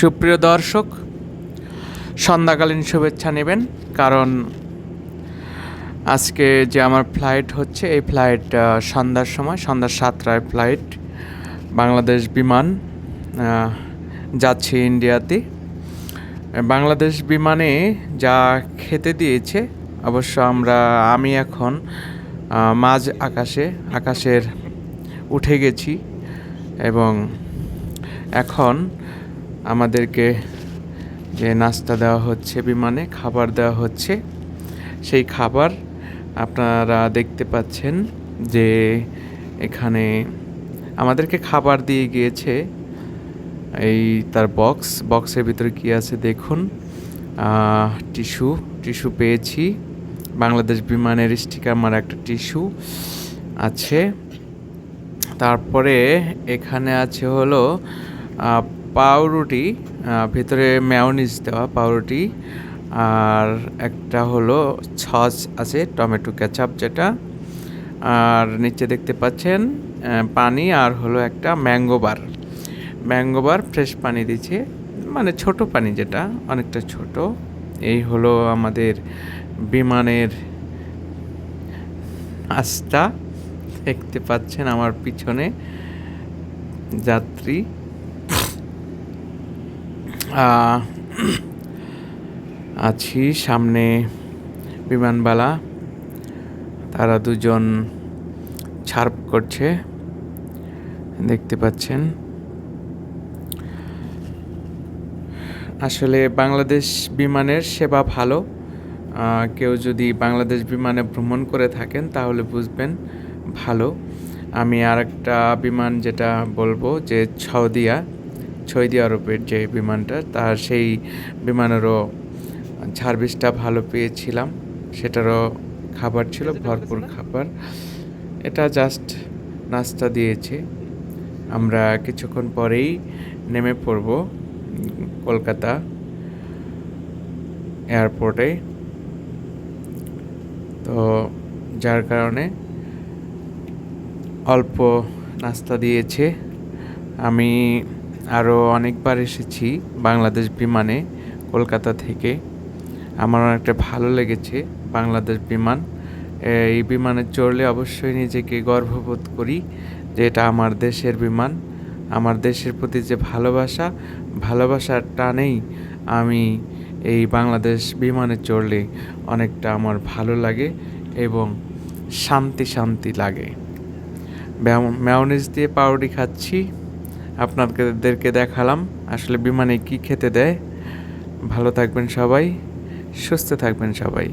সুপ্রিয় দর্শক, সন্ধ্যাকালীন শুভেচ্ছা নেবেন, কারণ আজকে যে আমার ফ্লাইট হচ্ছে, এই ফ্লাইট সন্ধ্যার সময় সন্ধ্যা সাতটায় ফ্লাইট বাংলাদেশ বিমান যাচ্ছে ইন্ডিয়াতে। বাংলাদেশ বিমানে যা খেতে দিয়েছে, অবশ্য আমরা, আমি এখন মাঝ আকাশে, আকাশের উঠে গেছি এবং এখন আমাদেরকে যে নাস্তা দেওয়া হচ্ছে, বিমানে খাবার দেওয়া হচ্ছে, সেই খাবার আপনারা দেখতে পাচ্ছেন যে এখানে আমাদেরকে খাবার দিয়ে গিয়েছে। এই তার বক্স বক্সের ভিতরে কি আছে দেখুন। টিস্যু টিস্যু পেয়েছি। বাংলাদেশ বিমানের স্টিকার মারা একটা টিস্যু আছে। তারপরে এখানে আছে হলো পাউরুটি ভেতরে ম্যাওনিজ দেওয়া পাউরুটি, আর একটা হলো ছস আছে, টমেটো কেচাপ যেটা। আর নিচে দেখতে পাচ্ছেন পানি, আর হলো একটা mango bar mango bar fresh পানি দিচ্ছে মানে ছোট পানি যেটা, অনেকটা ছোট। এই হলো আমাদের বিমানের আস্থা দেখতে পাচ্ছেন আমার পিছনে যাত্রী। আছি সামনে বিমানবালা। তারা দুজন ছার্প করছে, দেখতে পাচ্ছেন। আসলে বাংলাদেশ বিমানের সেবা ভালো। কেউ যদি বাংলাদেশ বিমানে ভ্রমণ করে থাকেন, তাহলে বুঝবেন ভালো। আমি আর একটা বিমান যেটা বলব যে সৌদিয়া সৌদি আরবের যে বিমানটা, তার সেই বিমানেরও সার্ভিসটা ভালো পেয়েছিলাম। সেটারও খাবার ছিল, ভরপুর খাবার। এটা জাস্ট নাস্তা দিয়েছে। আমরা কিছুক্ষণ পরেই নেমে পড়ব কলকাতা এয়ারপোর্টে। তো যার কারণে অল্প নাস্তা দিয়েছে। আমি আরও অনেকবার এসেছি বাংলাদেশ বিমানে কলকাতা থেকে। আমার অনেকটা ভালো লেগেছে বাংলাদেশ বিমান। এই বিমানে চড়লে অবশ্যই নিজেকে গর্ববোধ করি যে এটা আমার দেশের বিমান। আমার দেশের প্রতি যে ভালোবাসা, ভালোবাসার টানেই আমি এই বাংলাদেশ বিমানে চড়লে অনেকটা আমার ভালো লাগে এবং শান্তি শান্তি লাগে। ম্যাওনিজ দিয়ে পাউরুটি খাচ্ছি। আপনাদেরকে দেখালাম আসলে বিমানে কি খেতে দেয়। ভালো থাকবেন সবাই সুস্থ থাকবেন সবাই।